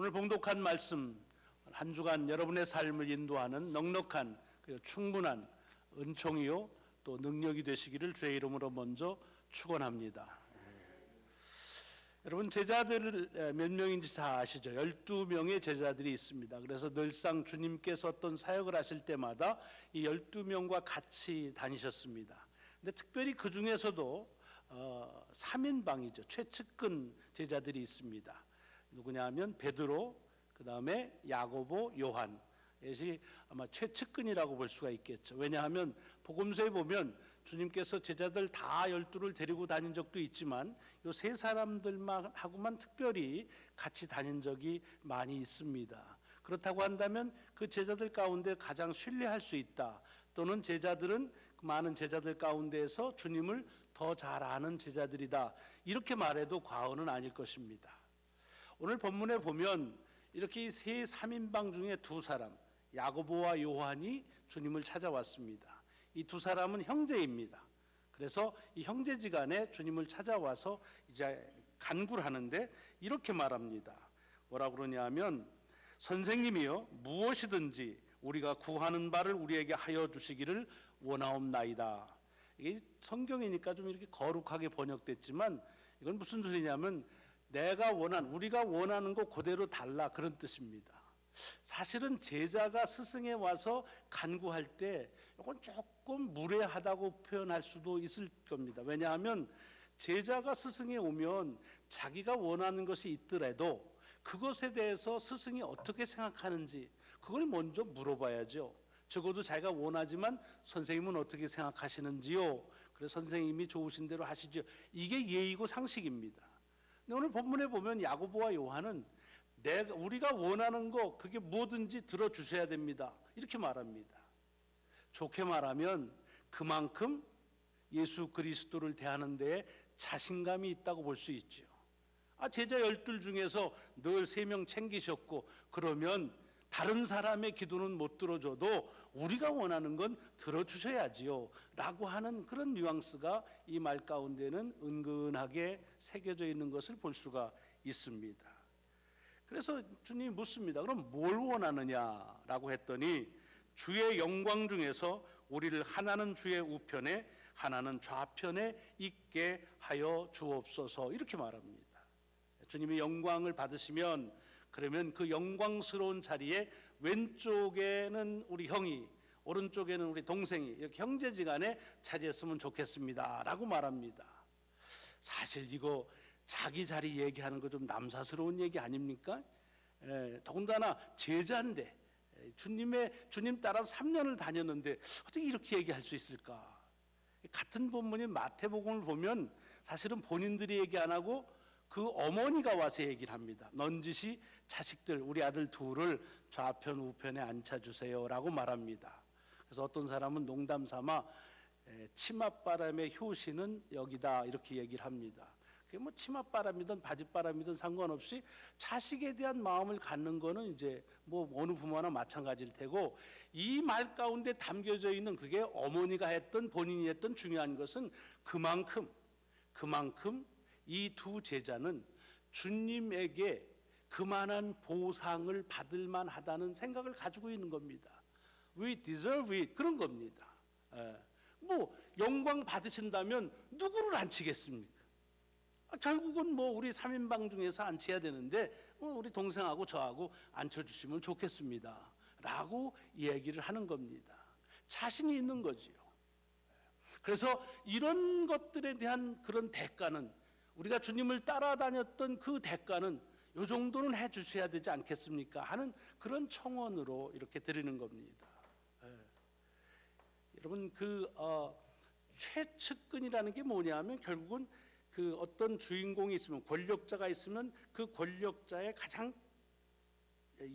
오늘 봉독한 말씀 한 주간 여러분의 삶을 인도하는 넉넉한 충분한 은총이요 또 능력이 되시기를 주의 이름으로 먼저 축원합니다. 여러분 제자들 몇 명인지 다 아시죠? 12명의 제자들이 있습니다. 그래서 늘상 주님께서 어떤 사역을 하실 때마다 이 12명과 같이 다니셨습니다. 근데 특별히 그 중에서도 어, 3인방이죠. 최측근 제자들이 있습니다. 누구냐 하면 베드로, 그 다음에 야고보, 요한. 이것이 아마 최측근이라고 볼 수가 있겠죠. 왜냐하면 복음서에 보면 주님께서 제자들 다 열두를 데리고 다닌 적도 있지만 요 세 사람들만 하고만 특별히 같이 다닌 적이 많이 있습니다. 그렇다고 한다면 그 제자들 가운데 가장 신뢰할 수 있다. 또는 제자들은 그 많은 제자들 가운데에서 주님을 더 잘 아는 제자들이다. 이렇게 말해도 과언은 아닐 것입니다. 오늘 본문에 보면 이렇게 세 3인방 중에 두 사람 야고보와 요한이 주님을 찾아왔습니다. 이 두 사람은 형제입니다. 그래서 이 형제지간에 주님을 찾아와서 이제 간구를 하는데 이렇게 말합니다. 뭐라 그러냐면 선생님이요 무엇이든지 우리가 구하는 바를 우리에게 하여 주시기를 원하옵나이다. 이게 성경이니까 좀 이렇게 거룩하게 번역됐지만 이건 무슨 소리냐면 내가 원한 우리가 원하는 거 그대로 달라 그런 뜻입니다. 사실은 제자가 스승에 와서 간구할 때 이건 조금 무례하다고 표현할 수도 있을 겁니다. 왜냐하면 제자가 스승에 오면 자기가 원하는 것이 있더라도 그것에 대해서 스승이 어떻게 생각하는지 그걸 먼저 물어봐야죠. 적어도 자기가 원하지만 선생님은 어떻게 생각하시는지요? 그래서 선생님이 좋으신 대로 하시죠. 이게 예의고 상식입니다. 오늘 본문에 보면 야고보와 요한은 내가 우리가 원하는 거 그게 뭐든지 들어 주셔야 됩니다. 이렇게 말합니다. 좋게 말하면 그만큼 예수 그리스도를 대하는 데에 자신감이 있다고 볼 수 있죠. 아 제자 열둘 중에서 늘 세 명 챙기셨고 그러면 다른 사람의 기도는 못 들어줘도 우리가 원하는 건 들어주셔야지요. 라고 하는 그런 뉘앙스가 이 말 가운데는 은근하게 새겨져 있는 것을 볼 수가 있습니다. 그래서 주님이 묻습니다. 그럼 뭘 원하느냐라고 했더니 주의 영광 중에서 우리를 하나는 주의 우편에 하나는 좌편에 있게 하여 주옵소서 이렇게 말합니다. 주님이 영광을 받으시면 그러면 그 영광스러운 자리에 왼쪽에는 우리 형이 오른쪽에는 우리 동생이 이렇게 형제지간에 차지했으면 좋겠습니다라고 말합니다. 사실 이거 자기 자리 얘기하는 거 좀 남사스러운 얘기 아닙니까? 에, 더군다나 제자인데 주님의 주님 따라 3년을 다녔는데 어떻게 이렇게 얘기할 수 있을까? 같은 본문인 마태복음을 보면 사실은 본인들이 얘기 안 하고 그 어머니가 와서 얘기를 합니다. 넌지시 자식들 우리 아들 둘을 좌편 우편에 앉혀 주세요라고 말합니다. 그래서 어떤 사람은 농담 삼아 치맛바람의 효시는 여기다 이렇게 얘기를 합니다. 그게 뭐 치맛바람이든 바짓바람이든 상관없이 자식에 대한 마음을 갖는 거는 이제 뭐 어느 부모나 마찬가지일 테고 이 말 가운데 담겨져 있는 그게 어머니가 했던 본인이 했던 중요한 것은 그만큼 그만큼 이 두 제자는 주님에게 그만한 보상을 받을 만하다는 생각을 가지고 있는 겁니다. We deserve it 그런 겁니다. 예. 뭐 영광 받으신다면 누구를 앉히겠습니까? 아, 결국은 뭐 우리 3인방 중에서 앉혀야 되는데 뭐 우리 동생하고 저하고 앉혀주시면 좋겠습니다. 라고 얘기를 하는 겁니다. 자신이 있는 거지요. 그래서 이런 것들에 대한 그런 대가는 우리가 주님을 따라다녔던 그 대가는 요 정도는 해 주셔야 되지 않겠습니까? 하는 그런 청원으로 이렇게 드리는 겁니다. 예. 여러분 그 어, 최측근이라는 게 뭐냐면 결국은 그 어떤 주인공이 있으면 권력자가 있으면 그 권력자의 가장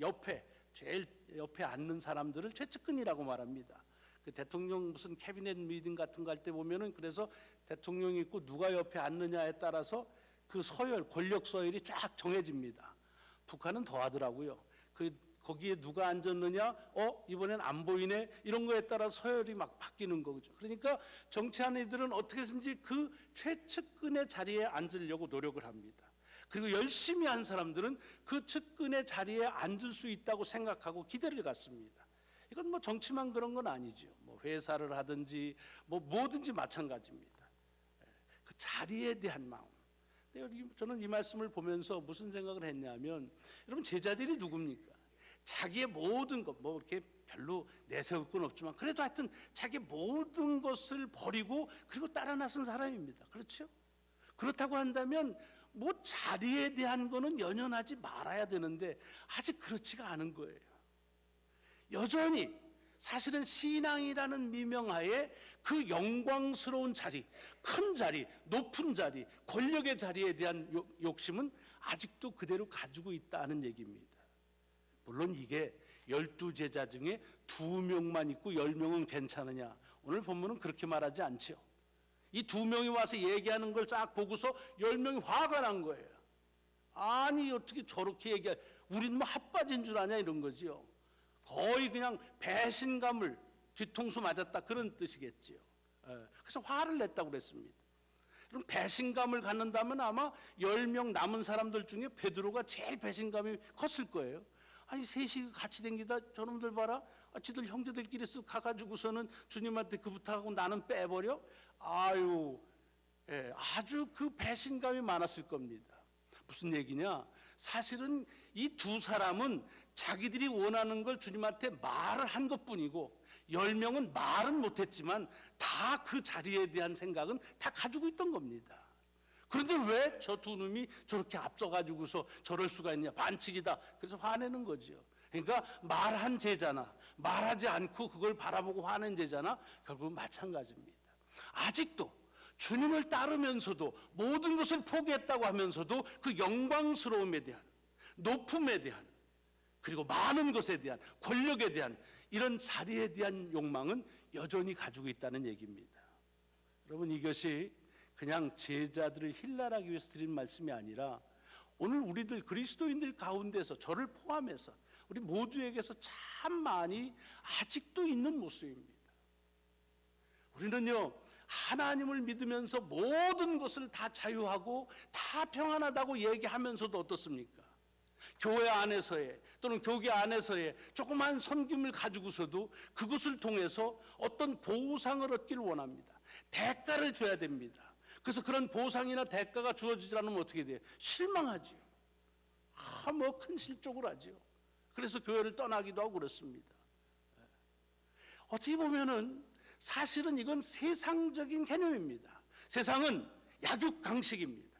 옆에 제일 옆에 앉는 사람들을 최측근이라고 말합니다. 그 대통령 무슨 캐비넷 미팅 같은 거 할 때 보면은 그래서 대통령이 있고 누가 옆에 앉느냐에 따라서 그 서열 권력 서열이 쫙 정해집니다. 북한은 더 하더라고요. 그 거기에 누가 앉았느냐? 어 이번엔 안 보이네. 이런 거에 따라 서열이 막 바뀌는 거죠. 그러니까 정치하는 이들은 어떻게든지 그 최측근의 자리에 앉으려고 노력을 합니다. 그리고 열심히 한 사람들은 그 측근의 자리에 앉을 수 있다고 생각하고 기대를 갖습니다. 이건 뭐 정치만 그런 건 아니죠. 뭐 회사를 하든지 뭐 뭐든지 마찬가지입니다. 그 자리에 대한 마음. 저는 이 말씀을 보면서 무슨 생각을 했냐면 여러분 제자들이 누굽니까? 자기의 모든 것 뭐 이렇게 별로 내세울 건 없지만 그래도 하여튼 자기 모든 것을 버리고 그리고 따라 나선 사람입니다. 그렇죠? 그렇다고 한다면 뭐 자리에 대한 거는 연연하지 말아야 되는데 아직 그렇지가 않은 거예요. 여전히 사실은 신앙이라는 미명하에 그 영광스러운 자리, 큰 자리, 높은 자리, 권력의 자리에 대한 요- 욕심은 아직도 그대로 가지고 있다는 얘기입니다. 물론 이게 열두 제자 중에 두 명만 있고 열 명은 괜찮으냐? 오늘 본문은 그렇게 말하지 않죠. 이두 명이 와서 얘기하는 걸 쫙 보고서 열 명이 화가 난 거예요. 아니 어떻게 저렇게 얘기해? 우린 뭐 핫바진 줄 아냐 이런 거지요. 거의 그냥 배신감을 뒤통수 맞았다 그런 뜻이겠지요. 예, 그래서 화를 냈다고 그랬습니다. 그럼 배신감을 갖는다면 아마 열명 남은 사람들 중에 베드로가 제일 배신감이 컸을 거예요. 아니 셋이 같이 댕기다 저놈들 봐라. 아, 지들 형제들끼리 쓱 가가지고서는 주님한테 그 부탁하고 나는 빼버려. 아유, 예, 아주 그 배신감이 많았을 겁니다. 무슨 얘기냐? 사실은 이 두 사람은 자기들이 원하는 걸 주님한테 말을 한 것뿐이고 열 명은 말은 못했지만 다 그 자리에 대한 생각은 다 가지고 있던 겁니다. 그런데 왜 저 두 놈이 저렇게 앞서가지고서 저럴 수가 있냐? 반칙이다. 그래서 화내는 거죠. 그러니까 말한 제자나 말하지 않고 그걸 바라보고 화낸 제자나 결국 마찬가지입니다. 아직도 주님을 따르면서도 모든 것을 포기했다고 하면서도 그 영광스러움에 대한 높음에 대한 그리고 많은 것에 대한 권력에 대한 이런 자리에 대한 욕망은 여전히 가지고 있다는 얘기입니다. 여러분 이것이 그냥 제자들을 힐날하기 위해서 드린 말씀이 아니라 오늘 우리들 그리스도인들 가운데서 저를 포함해서 우리 모두에게서 참 많이 아직도 있는 모습입니다. 우리는요 하나님을 믿으면서 모든 것을 다 자유하고 다 평안하다고 얘기하면서도 어떻습니까? 교회 안에서의 또는 교계 안에서의 조그만 섬김을 가지고서도 그것을 통해서 어떤 보상을 얻기를 원합니다. 대가를 줘야 됩니다. 그래서 그런 보상이나 대가가 주어지지 않으면 어떻게 돼요? 실망하지요. 아, 뭐 큰 실족을 하지요. 그래서 교회를 떠나기도 하고 그렇습니다. 어떻게 보면은 사실은 이건 세상적인 개념입니다. 세상은 약육강식입니다.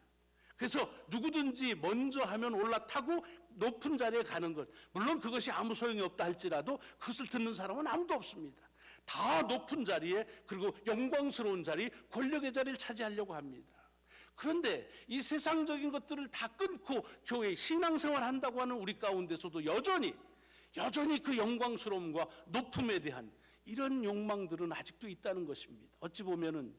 그래서 누구든지 먼저 하면 올라타고 높은 자리에 가는 것. 물론 그것이 아무 소용이 없다 할지라도 그것을 듣는 사람은 아무도 없습니다. 다 높은 자리에 그리고 영광스러운 자리, 권력의 자리를 차지하려고 합니다. 그런데 이 세상적인 것들을 다 끊고 교회 신앙생활 한다고 하는 우리 가운데서도 여전히 여전히 그 영광스러움과 높음에 대한 이런 욕망들은 아직도 있다는 것입니다. 어찌 보면은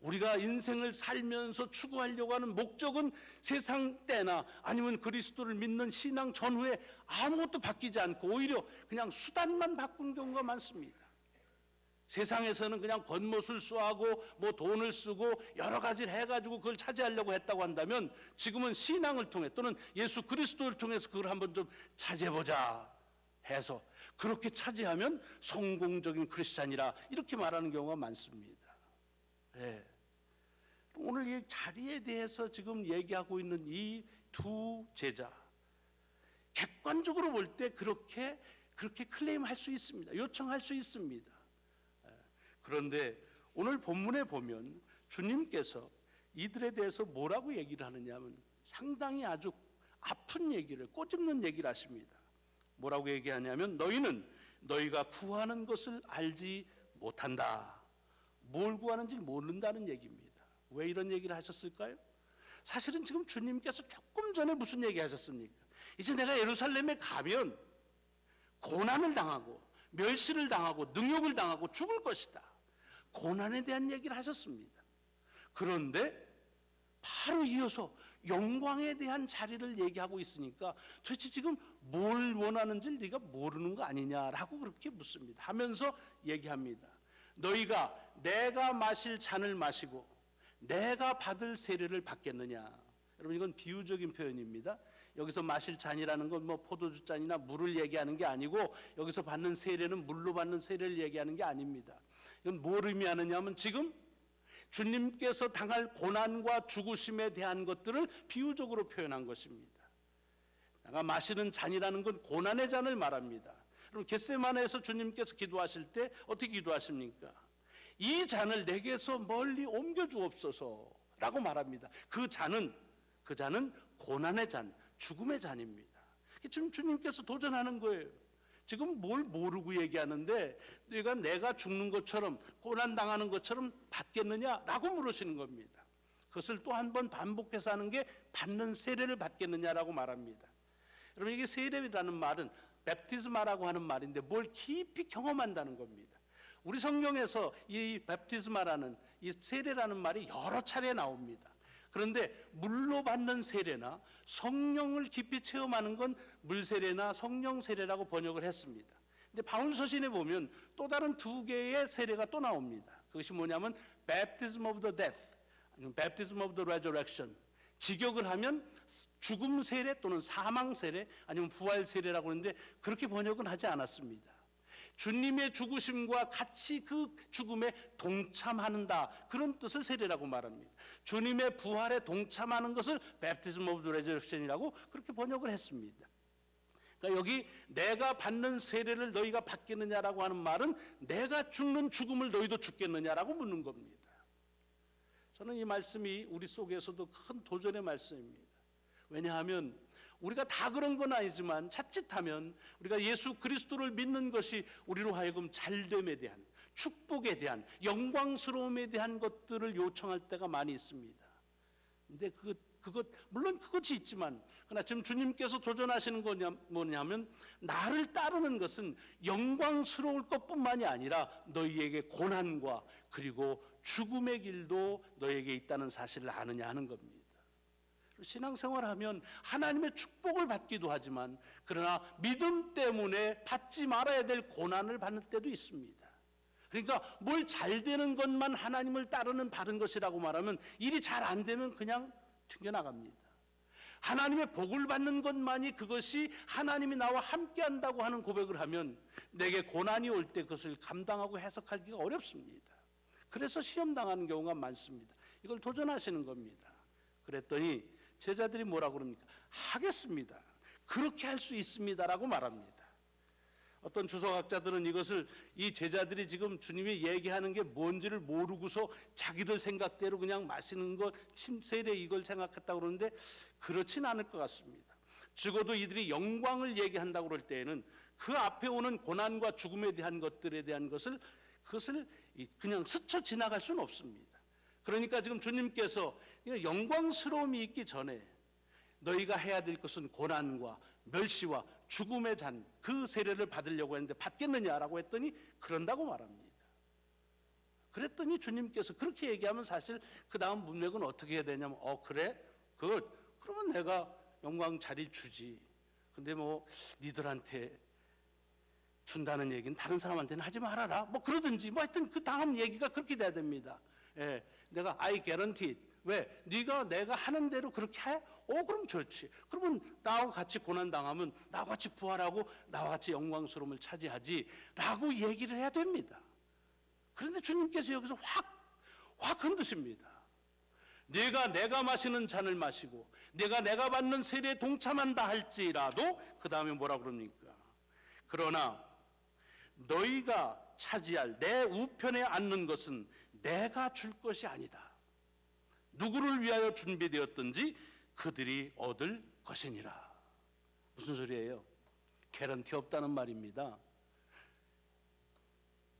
우리가 인생을 살면서 추구하려고 하는 목적은 세상 때나 아니면 그리스도를 믿는 신앙 전후에 아무것도 바뀌지 않고 오히려 그냥 수단만 바꾼 경우가 많습니다. 세상에서는 그냥 겉멋을 쏘하고 뭐 돈을 쓰고 여러 가지를 해가지고 그걸 차지하려고 했다고 한다면 지금은 신앙을 통해 또는 예수 그리스도를 통해서 그걸 한번 좀 차지해보자 해서 그렇게 차지하면 성공적인 크리스찬이라 이렇게 말하는 경우가 많습니다. 예. 오늘 이 자리에 대해서 지금 얘기하고 있는 이 두 제자 객관적으로 볼 때 그렇게 그렇게 클레임할 수 있습니다. 요청할 수 있습니다. 예. 그런데 오늘 본문에 보면 주님께서 이들에 대해서 뭐라고 얘기를 하느냐면 상당히 아주 아픈 얘기를 꼬집는 얘기를 하십니다. 뭐라고 얘기하냐면 너희는 너희가 구하는 것을 알지 못한다. 뭘 구하는지 모른다는 얘기입니다. 왜 이런 얘기를 하셨을까요? 사실은 지금 주님께서 조금 전에 무슨 얘기 하셨습니까? 이제 내가 예루살렘에 가면 고난을 당하고 멸시를 당하고 능욕을 당하고 죽을 것이다. 고난에 대한 얘기를 하셨습니다. 그런데 바로 이어서 영광에 대한 자리를 얘기하고 있으니까 도대체 지금 뭘 원하는지 네가 모르는 거 아니냐라고 그렇게 묻습니다. 하면서 얘기합니다. 너희가 내가 마실 잔을 마시고 내가 받을 세례를 받겠느냐? 여러분 이건 비유적인 표현입니다. 여기서 마실 잔이라는 건 뭐 포도주 잔이나 물을 얘기하는 게 아니고 여기서 받는 세례는 물로 받는 세례를 얘기하는 게 아닙니다. 이건 뭘 의미하느냐면 지금 주님께서 당할 고난과 죽으심에 대한 것들을 비유적으로 표현한 것입니다. 내가 마시는 잔이라는 건 고난의 잔을 말합니다. 그럼 겟세마네에서 주님께서 기도하실 때 어떻게 기도하십니까? 이 잔을 내게서 멀리 옮겨 주옵소서라고 말합니다. 그 잔은 그 잔은 고난의 잔, 죽음의 잔입니다. 지금 주님께서 도전하는 거예요. 지금 뭘 모르고 얘기하는데 네가 내가 죽는 것처럼 고난 당하는 것처럼 받겠느냐라고 물으시는 겁니다. 그것을 또 한 번 반복해서 하는 게 받는 세례를 받겠느냐라고 말합니다. 여러분 이게 세례라는 말은 베프티스마라고 하는 말인데 뭘 깊이 경험한다는 겁니다. 우리 성경에서 이 베프티스마라는 이 세례라는 말이 여러 차례 나옵니다. 그런데 물로 받는 세례나 성령을 깊이 체험하는 건 물세례나 성령 세례라고 번역을 했습니다. 근데 바울 서신에 보면 또 다른 두 개의 세례가 또 나옵니다. 그것이 뭐냐면 baptism of the death, 아니면 baptism of the resurrection. 직역을 하면 죽음 세례 또는 사망 세례 아니면 부활 세례라고 하는데 그렇게 번역은 하지 않았습니다. 주님의 죽으심과 같이 그 죽음에 동참한다 그런 뜻을 세례라고 말합니다. 주님의 부활에 동참하는 것을 baptism of resurrection이라고 그렇게 번역을 했습니다. 그러니까 여기 내가 받는 세례를 너희가 받겠느냐라고 하는 말은 내가 죽는 죽음을 너희도 죽겠느냐라고 묻는 겁니다. 저는 이 말씀이 우리 속에서도 큰 도전의 말씀입니다. 왜냐하면 우리가 다 그런 건 아니지만 자칫하면 우리가 예수 그리스도를 믿는 것이 우리로 하여금 잘됨에 대한 축복에 대한 영광스러움에 대한 것들을 요청할 때가 많이 있습니다. 근데 그 그것 물론 그것이 있지만 그러나 지금 주님께서 도전하시는 거냐 뭐냐면 나를 따르는 것은 영광스러울 것뿐만이 아니라 너희에게 고난과 그리고 죽음의 길도 너에게 있다는 사실을 아느냐 하는 겁니다. 신앙생활하면 하나님의 축복을 받기도 하지만 그러나 믿음 때문에 받지 말아야 될 고난을 받는 때도 있습니다. 그러니까 뭘 잘 되는 것만 하나님을 따르는 바른 것이라고 말하면 일이 잘 안 되면 그냥 튕겨나갑니다. 하나님의 복을 받는 것만이 그것이 하나님이 나와 함께 한다고 하는 고백을 하면 내게 고난이 올 때 그것을 감당하고 해석하기가 어렵습니다. 그래서 시험 당하는 경우가 많습니다. 이걸 도전하시는 겁니다. 그랬더니 제자들이 뭐라고 그럽니까? 하겠습니다. 그렇게 할 수 있습니다라고 말합니다. 어떤 주석학자들은 이것을 이 제자들이 지금 주님이 얘기하는 게 뭔지를 모르고서 자기들 생각대로 그냥 마시는 것, 침세례 이걸 생각했다고 그러는데 그렇진 않을 것 같습니다. 적어도 이들이 영광을 얘기한다고 그럴 때에는 그 앞에 오는 고난과 죽음에 대한 것들에 대한 것을 그것을 그냥 스쳐 지나갈 수는 없습니다. 그러니까 지금 주님께서 영광스러움이 있기 전에 너희가 해야 될 것은 고난과 멸시와 죽음의 잔 그 세례를 받으려고 했는데 받겠느냐라고 했더니 그런다고 말합니다. 그랬더니 주님께서 그렇게 얘기하면 사실 그 다음 문맥은 어떻게 해야 되냐면 어 그래 그 그러면 내가 영광 자리 주지. 근데 뭐 니들한테 준다는 얘기는 다른 사람한테는 하지 말아라. 뭐 그러든지 뭐 하여튼 그 다음 얘기가 그렇게 돼야 됩니다. 예, 내가 I guarantee 왜? 네가 내가 하는 대로 그렇게 해? 어 그럼 좋지. 그러면 나와 같이 고난 당하면 나와 같이 부활하고 나와 같이 영광스러움을 차지하지라고 얘기를 해야 됩니다. 그런데 주님께서 여기서 확 확 흔드십니다. 네가 내가 마시는 잔을 마시고 내가 내가 받는 세례에 동참한다 할지라도 그 다음에 뭐라 그럽니까? 그러나 너희가 차지할 내 우편에 앉는 것은 내가 줄 것이 아니다. 누구를 위하여 준비되었든지 그들이 얻을 것이니라. 무슨 소리예요? 개런티 없다는 말입니다.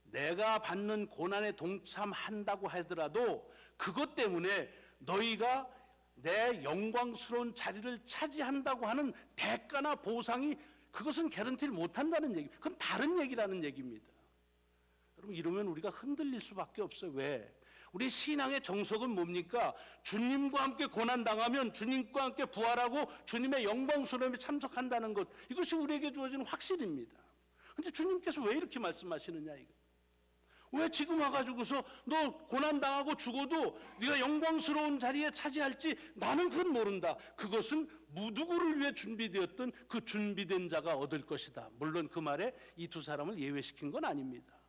내가 받는 고난에 동참한다고 하더라도 그것 때문에 너희가 내 영광스러운 자리를 차지한다고 하는 대가나 보상이 그것은 개런티를 못한다는 얘기. 그건 다른 얘기라는 얘기입니다. 여러분 이러면 우리가 흔들릴 수밖에 없어요. 왜? 우리 신앙의 정석은 뭡니까? 주님과 함께 고난 당하면 주님과 함께 부활하고 주님의 영광스러움에 참석한다는 것. 이것이 우리에게 주어지는 확신입니다. 근데 주님께서 왜 이렇게 말씀하시느냐 이거. 왜 지금 와가지고서 너 고난 당하고 죽어도 네가 영광스러운 자리에 차지할지 나는 그건 모른다. 그것은 누구를 위해 준비되었던 그 준비된 자가 얻을 것이다. 물론 그 말에 이 두 사람을 예외시킨 건 아닙니다.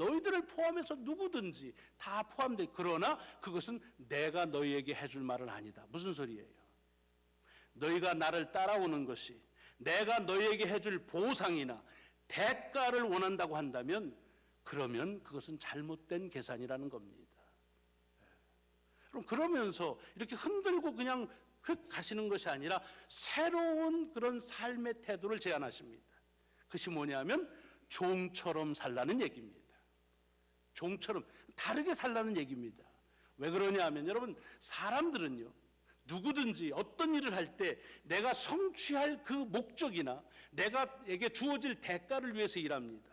너희들을 포함해서 누구든지 다 포함돼. 그러나 그것은 내가 너희에게 해줄 말은 아니다. 무슨 소리예요? 너희가 나를 따라오는 것이 내가 너희에게 해줄 보상이나 대가를 원한다고 한다면 그러면 그것은 잘못된 계산이라는 겁니다. 그럼 그러면서 이렇게 흔들고 그냥 휙 가시는 것이 아니라 새로운 그런 삶의 태도를 제안하십니다. 그것이 뭐냐면 종처럼 살라는 얘기입니다. 종처럼 다르게 살라는 얘기입니다. 왜 그러냐 하면 여러분 사람들은요 누구든지 어떤 일을 할 때 내가 성취할 그 목적이나 내가에게 주어질 대가를 위해서 일합니다.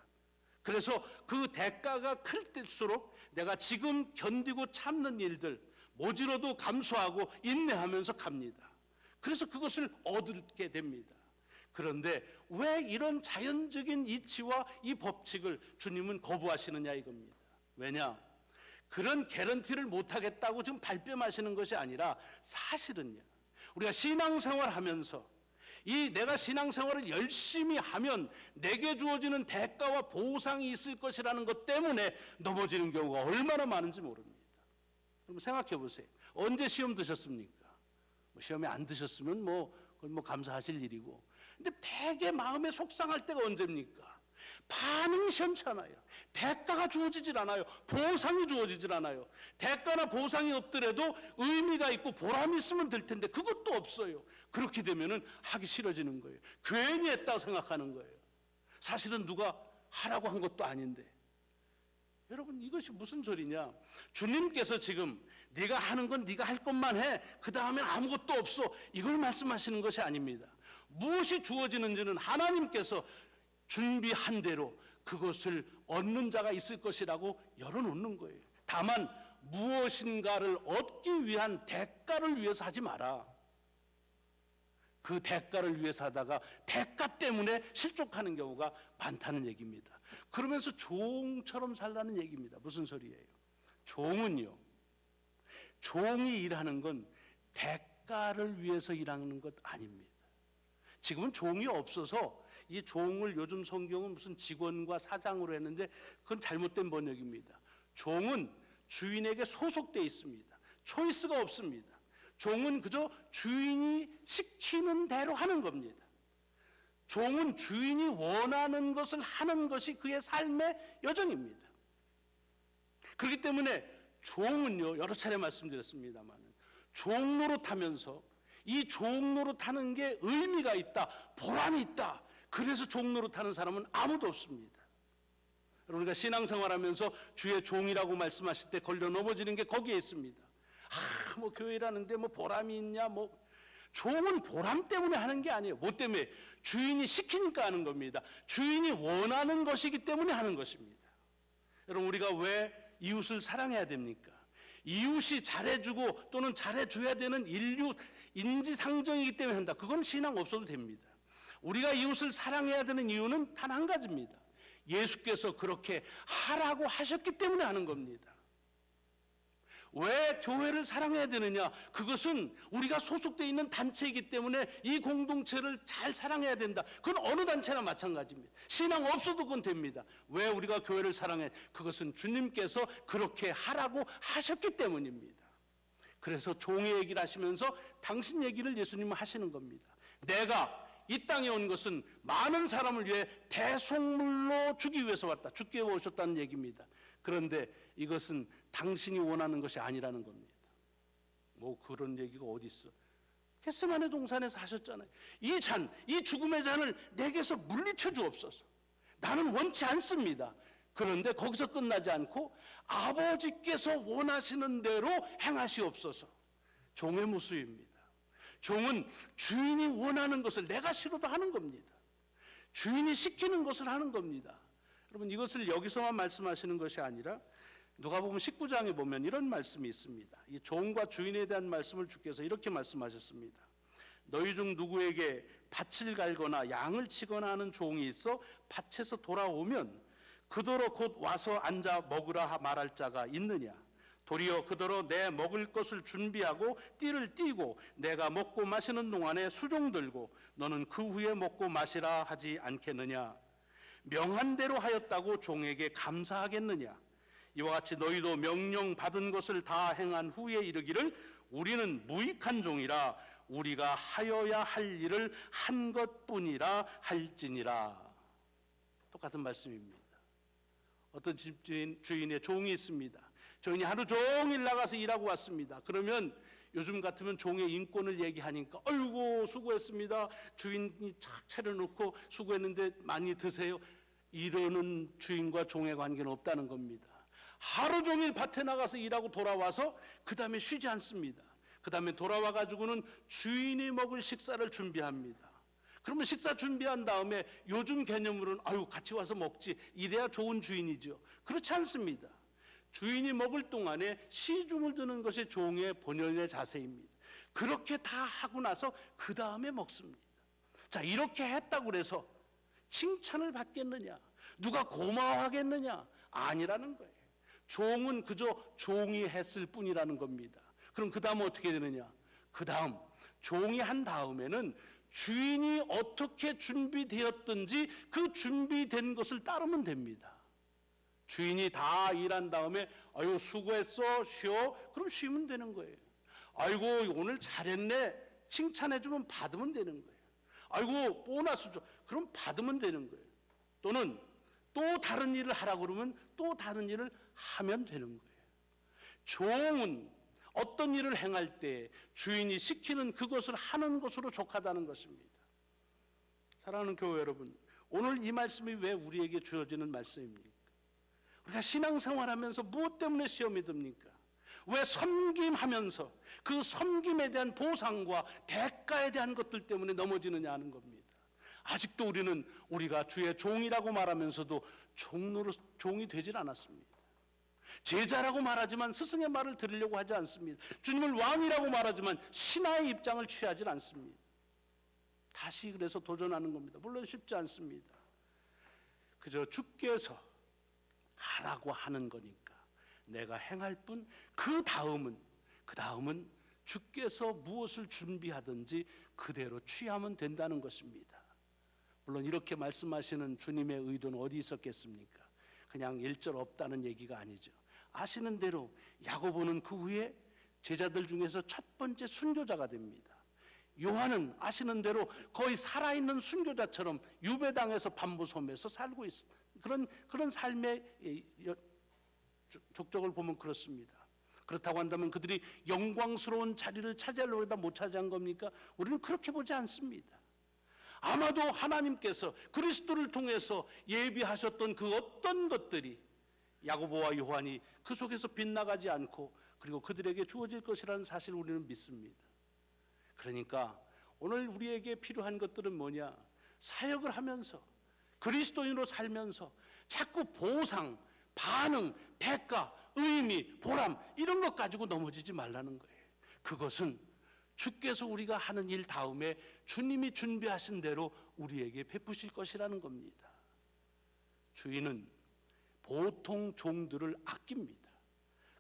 그래서 그 대가가 클 때일수록 내가 지금 견디고 참는 일들 모지로도 감수하고 인내하면서 갑니다. 그래서 그것을 얻게 됩니다. 그런데 왜 이런 자연적인 이치와 이 법칙을 주님은 거부하시느냐 이겁니다. 왜냐? 그런 개런티를 못하겠다고 지금 발뺌하시는 것이 아니라 사실은요. 우리가 신앙생활 하면서 이 내가 신앙생활을 열심히 하면 내게 주어지는 대가와 보상이 있을 것이라는 것 때문에 넘어지는 경우가 얼마나 많은지 모릅니다. 그럼 생각해 보세요. 언제 시험 드셨습니까? 뭐 시험에 안 드셨으면 뭐 그건 뭐 감사하실 일이고. 근데 되게 마음에 속상할 때가 언제입니까? 반응이 시원찮아요. 대가가 주어지질 않아요. 보상이 주어지질 않아요. 대가나 보상이 없더라도 의미가 있고 보람이 있으면 될 텐데 그것도 없어요. 그렇게 되면은 하기 싫어지는 거예요. 괜히 했다고 생각하는 거예요. 사실은 누가 하라고 한 것도 아닌데. 여러분 이것이 무슨 소리냐? 주님께서 지금 네가 하는 건 네가 할 것만 해. 그 다음엔 아무것도 없어. 이걸 말씀하시는 것이 아닙니다. 무엇이 주어지는지는 하나님께서 준비한 대로 그것을 얻는 자가 있을 것이라고 열어놓는 거예요. 다만 무엇인가를 얻기 위한 대가를 위해서 하지 마라. 그 대가를 위해서 하다가 대가 때문에 실족하는 경우가 많다는 얘기입니다. 그러면서 종처럼 살라는 얘기입니다. 무슨 소리예요? 종은요. 종이 일하는 건 대가를 위해서 일하는 것 아닙니다. 지금은 종이 없어서 이 종을 요즘 성경은 무슨 직원과 사장으로 했는데 그건 잘못된 번역입니다. 종은 주인에게 소속돼 있습니다. 초이스가 없습니다. 종은 그저 주인이 시키는 대로 하는 겁니다. 종은 주인이 원하는 것을 하는 것이 그의 삶의 여정입니다. 그렇기 때문에 종은요, 여러 차례 말씀드렸습니다만, 종로로 타면서 이 종로로 타는 게 의미가 있다, 보람이 있다. 그래서 종로로 타는 사람은 아무도 없습니다. 우리가 신앙생활 하면서 주의 종이라고 말씀하실 때 걸려 넘어지는 게 거기에 있습니다. 아, 뭐 교회라는데 뭐 보람이 있냐, 뭐 종은 보람 때문에 하는 게 아니에요. 뭐 때문에 주인이 시키니까 하는 겁니다. 주인이 원하는 것이기 때문에 하는 것입니다. 여러분, 우리가 왜 이웃을 사랑해야 됩니까? 이웃이 잘해주고 또는 잘해줘야 되는 인류 인지상정이기 때문에 한다. 그건 신앙 없어도 됩니다. 우리가 이웃을 사랑해야 되는 이유는 단 한 가지입니다. 예수께서 그렇게 하라고 하셨기 때문에 하는 겁니다. 왜 교회를 사랑해야 되느냐? 그것은 우리가 소속되어 있는 단체이기 때문에 이 공동체를 잘 사랑해야 된다. 그건 어느 단체나 마찬가지입니다. 신앙 없어도 그건 됩니다. 왜 우리가 교회를 사랑해? 그것은 주님께서 그렇게 하라고 하셨기 때문입니다. 그래서 종의 얘기를 하시면서 당신 얘기를 예수님은 하시는 겁니다. 내가 이 땅에 온 것은 많은 사람을 위해 대속물로 주기 위해서 왔다. 죽게 오셨다는 얘기입니다. 그런데 이것은 당신이 원하는 것이 아니라는 겁니다. 뭐 그런 얘기가 어디 있어? 겟세마네 동산에서 하셨잖아요. 이 잔, 이 죽음의 잔을 내게서 물리쳐 주옵소서. 나는 원치 않습니다. 그런데 거기서 끝나지 않고 아버지께서 원하시는 대로 행하시옵소서. 종의 모습입니다. 종은 주인이 원하는 것을 내가 싫어도 하는 겁니다. 주인이 시키는 것을 하는 겁니다. 여러분 이것을 여기서만 말씀하시는 것이 아니라 누가복음 19장에 보면 이런 말씀이 있습니다. 이 종과 주인에 대한 말씀을 주께서 이렇게 말씀하셨습니다. 너희 중 누구에게 밭을 갈거나 양을 치거나 하는 종이 있어 밭에서 돌아오면 그더러 곧 와서 앉아 먹으라 말할 자가 있느냐 도리어 그더러 내 먹을 것을 준비하고 띠를 띠고 내가 먹고 마시는 동안에 수종 들고 너는 그 후에 먹고 마시라 하지 않겠느냐 명한 대로 하였다고 종에게 감사하겠느냐 이와 같이 너희도 명령 받은 것을 다 행한 후에 이르기를 우리는 무익한 종이라 우리가 하여야 할 일을 한 것뿐이라 할지니라 똑같은 말씀입니다. 어떤 집주인 주인의 종이 있습니다. 주인이 하루 종일 나가서 일하고 왔습니다. 그러면 요즘 같으면 종의 인권을 얘기하니까 아이고 수고했습니다. 주인이 착 차려놓고 수고했는데 많이 드세요. 이러는 주인과 종의 관계는 없다는 겁니다. 하루 종일 밭에 나가서 일하고 돌아와서 그 다음에 쉬지 않습니다. 그 다음에 돌아와 가지고는 주인이 먹을 식사를 준비합니다. 그러면 식사 준비한 다음에 요즘 개념으로는 아유 같이 와서 먹지 이래야 좋은 주인이죠. 그렇지 않습니다. 주인이 먹을 동안에 시중을 드는 것이 종의 본연의 자세입니다. 그렇게 다 하고 나서 그 다음에 먹습니다. 자 이렇게 했다고 그래서 칭찬을 받겠느냐? 누가 고마워하겠느냐? 아니라는 거예요. 종은 그저 종이 했을 뿐이라는 겁니다. 그럼 그 다음 어떻게 되느냐? 그 다음 종이 한 다음에는 주인이 어떻게 준비되었든지 그 준비된 것을 따르면 됩니다. 주인이 다 일한 다음에 아유 수고했어 쉬어 그럼 쉬면 되는 거예요. 아이고 오늘 잘했네 칭찬해 주면 받으면 되는 거예요. 아이고 보너스 줘 그럼 받으면 되는 거예요. 또는 또 다른 일을 하라 그러면 또 다른 일을 하면 되는 거예요. 종은 어떤 일을 행할 때 주인이 시키는 그것을 하는 것으로 족하다는 것입니다. 사랑하는 교회 여러분, 오늘 이 말씀이 왜 우리에게 주어지는 말씀입니까? 우리가 신앙생활하면서 무엇 때문에 시험이 듭니까? 왜 섬김하면서 그 섬김에 대한 보상과 대가에 대한 것들 때문에 넘어지느냐 하는 겁니다. 아직도 우리는 우리가 주의 종이라고 말하면서도 종로로 종이 되질 않았습니다. 제자라고 말하지만 스승의 말을 들으려고 하지 않습니다. 주님을 왕이라고 말하지만 신하의 입장을 취하지 않습니다. 다시 그래서 도전하는 겁니다. 물론 쉽지 않습니다. 그저 주께서 하라고 하는 거니까 내가 행할 뿐 그 다음은 그 다음은 주께서 무엇을 준비하든지 그대로 취하면 된다는 것입니다. 물론 이렇게 말씀하시는 주님의 의도는 어디 있었겠습니까? 그냥 일절 없다는 얘기가 아니죠. 아시는 대로 야고보는 그 후에 제자들 중에서 첫 번째 순교자가 됩니다. 요한은 아시는 대로 거의 살아있는 순교자처럼 유배당에서 반부섬에서 살고 있 그런 그런 삶의 족적을 보면 그렇습니다. 그렇다고 한다면 그들이 영광스러운 자리를 차지하려고 하다 못 차지한 겁니까? 우리는 그렇게 보지 않습니다. 아마도 하나님께서 그리스도를 통해서 예비하셨던 그 어떤 것들이 야고보와 요한이 그 속에서 빗나가지 않고 그리고 그들에게 주어질 것이라는 사실을 우리는 믿습니다. 그러니까 오늘 우리에게 필요한 것들은 뭐냐? 사역을 하면서 그리스도인으로 살면서 자꾸 보상, 반응, 대가, 의미, 보람 이런 것 가지고 넘어지지 말라는 거예요. 그것은 주께서 우리가 하는 일 다음에 주님이 준비하신 대로 우리에게 베푸실 것이라는 겁니다. 주인은 보통 종들을 아낍니다.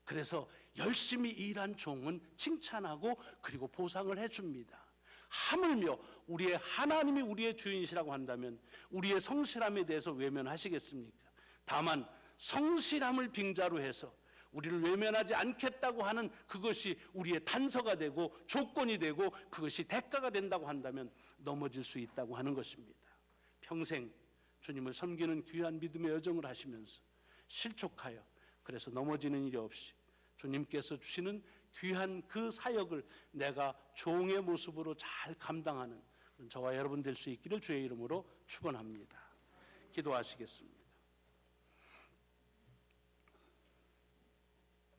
그래서 열심히 일한 종은 칭찬하고 그리고 보상을 해줍니다. 하물며 우리의 하나님이 우리의 주인이시라고 한다면 우리의 성실함에 대해서 외면하시겠습니까? 다만 성실함을 빙자로 해서 우리를 외면하지 않겠다고 하는 그것이 우리의 단서가 되고 조건이 되고 그것이 대가가 된다고 한다면 넘어질 수 있다고 하는 것입니다. 평생 주님을 섬기는 귀한 믿음의 여정을 하시면서 실족하여 그래서 넘어지는 일이 없이 주님께서 주시는 귀한 그 사역을 내가 종의 모습으로 잘 감당하는 저와 여러분 될 수 있기를 주의 이름으로 축원합니다. 기도하시겠습니다.